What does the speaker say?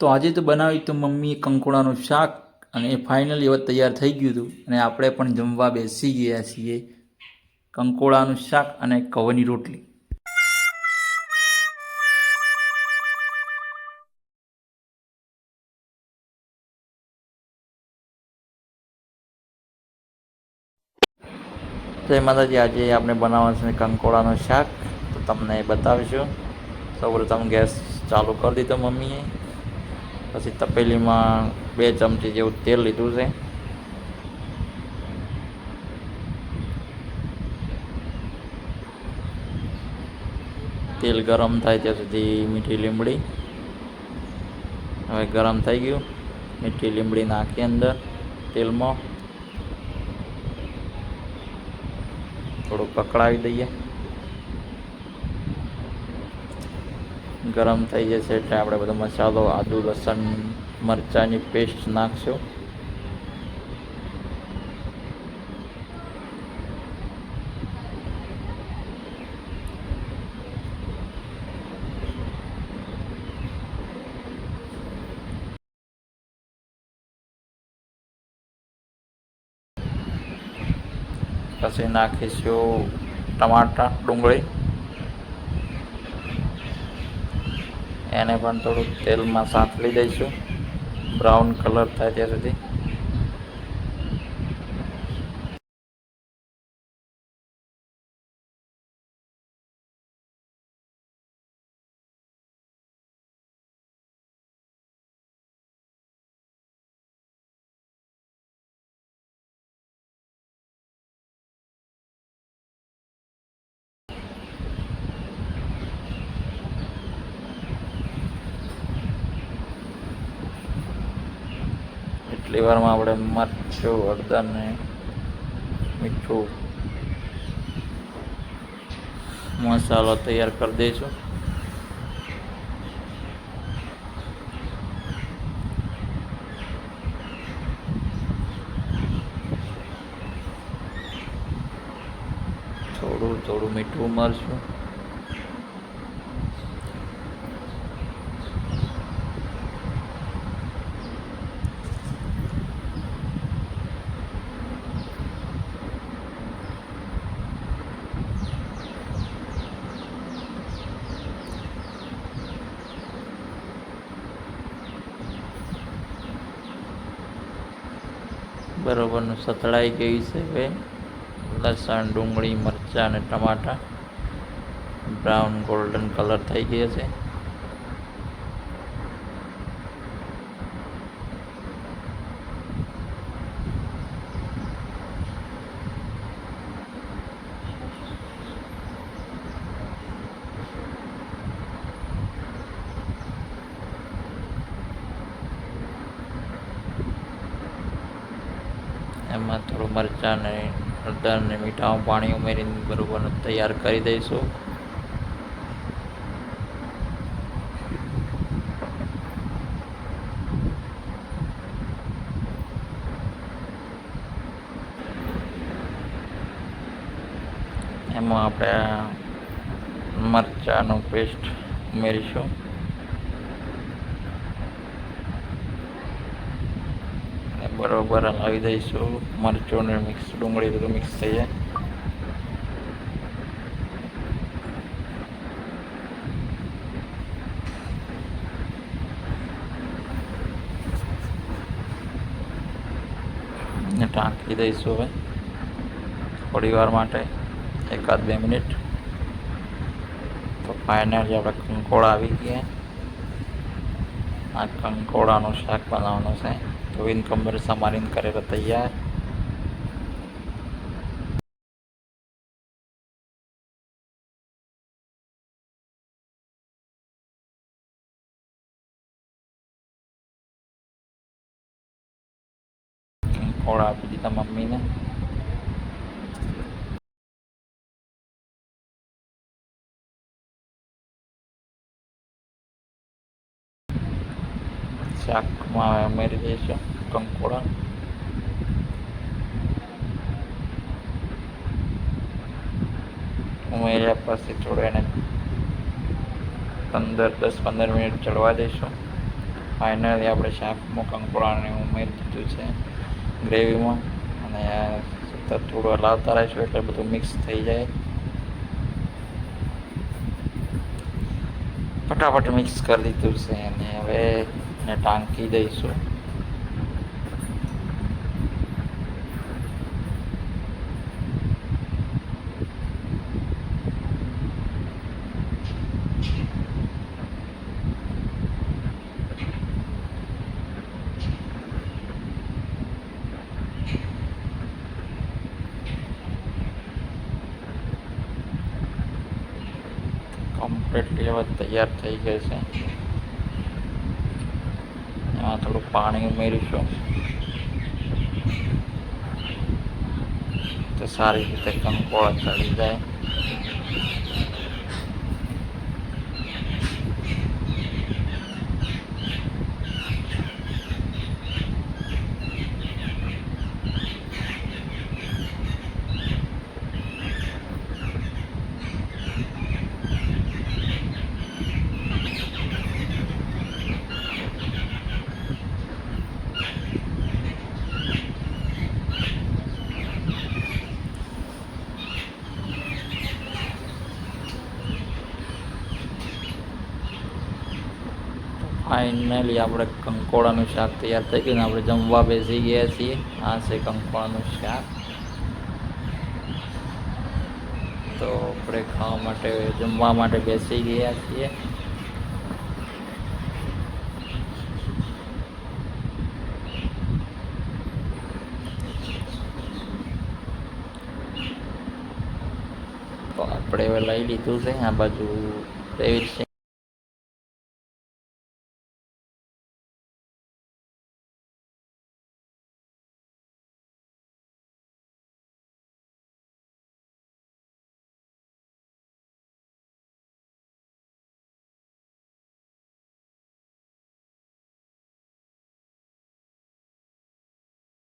તો આજે તો બનાવી તો મમ્મીએ કંકોડાનું શાક અને એ ફાઇનલી હવે તૈયાર થઈ ગયું હતું અને આપણે પણ જમવા બેસી ગયા છીએ કંકોડાનું શાક અને કવની રોટલી. જય માતાજી, આજે આપણે બનાવવાનું છે કંકોડાનું શાક. તો તમને બતાવીશું. સૌપ્રથમ ગેસ ચાલુ કરી દીધો મમ્મીએ. પછી તપેલીમાં બે ચમચી જેવું તેલ લીધું છે. તેલ ગરમ થાય ત્યાં સુધી મીઠી લીમડી હવે ગરમ થઈ ગયું. મીઠી લીમડી નાખી અંદર તેલમાં. થોડું પકડાવી દઈએ. ગરમ થઈ જશે એટલે આપણે બધો મસાલો, આદુ, લસણ, મરચાંની પેસ્ટ નાખશું. પછી નાખીશું ટમાટા ડુંગળી. એને પણ થોડુંક તેલમાં સાંતળી દઈશું. બ્રાઉન કલર થાય ત્યાં સુધી. એટલી વારમાં આપણે મરચું હળદર ને મીઠું, મસાલો તૈયાર કરી દઈશું. થોડું થોડું મીઠું મરશું બરોબરનું સતળાઈ ગયું છે હવે લસણ, ડુંગળી, મરચાં અને ટમાટા. બ્રાઉન, ગોલ્ડન કલર થઈ ગયા છે. એમાં થોડું મરચાં ને હળદર ને મીઠાનું પાણી ઉમેરીને બરોબર તૈયાર કરી દઈશું. એમાં આપણે મરચાંનું પેસ્ટ ઉમેરીશું અને બરોબર હલાવી દઈશું મરચું ને મિક્સ ડુંગળી બધું મિક્સ થઈ જાય ઢાંકી દઈશું હવે. થોડી વાર માટે, એકાદ બે મિનિટ. તો ફાઇનલી આપણે કંકોડા આવી ગયા. આ કંકોડાનું શાક બનાવવાનું છે. તો ઇનકમ સમારીને કરેલો તૈયાર કંકોડા આપી દીધા મમ્મીને શાકમાં ઉમેરી દઈશું કંકોડા. ઉમેર્યા પછી થોડું એને પંદર, દસ, પંદર મિનિટ ચડવા દઈશું. ફાઇનલી આપણે શાકમાં કંકોડાને ઉમેરી દીધું છે ગ્રેવીમાં. અને સતત થોડું હલાવતા રહીશું એટલે બધું મિક્સ થઈ જાય. ફટાફટ મિક્સ કરી દીધું છે અને હવે એને ટાંકી દઈશું કમ્પ્લીટલી હવે તૈયાર થઈ ગઈ છે એમાં થોડું પાણી ઉમેરીશું. તો સારી રીતે કંકોળ ચડી જાય. ફાઇનલી આપણે કંકોડાનું શાક તૈયાર થઈ ગયું આપણે જમવા બેસી ગયા છીએ. આ છે કંકોડાનું શાક. તો આપણે ખાવા માટે, જમવા માટે બેસી ગયા છીએ. તો આપણે હવે લઈ લીધું છે, આ બાજુ તેવી છે.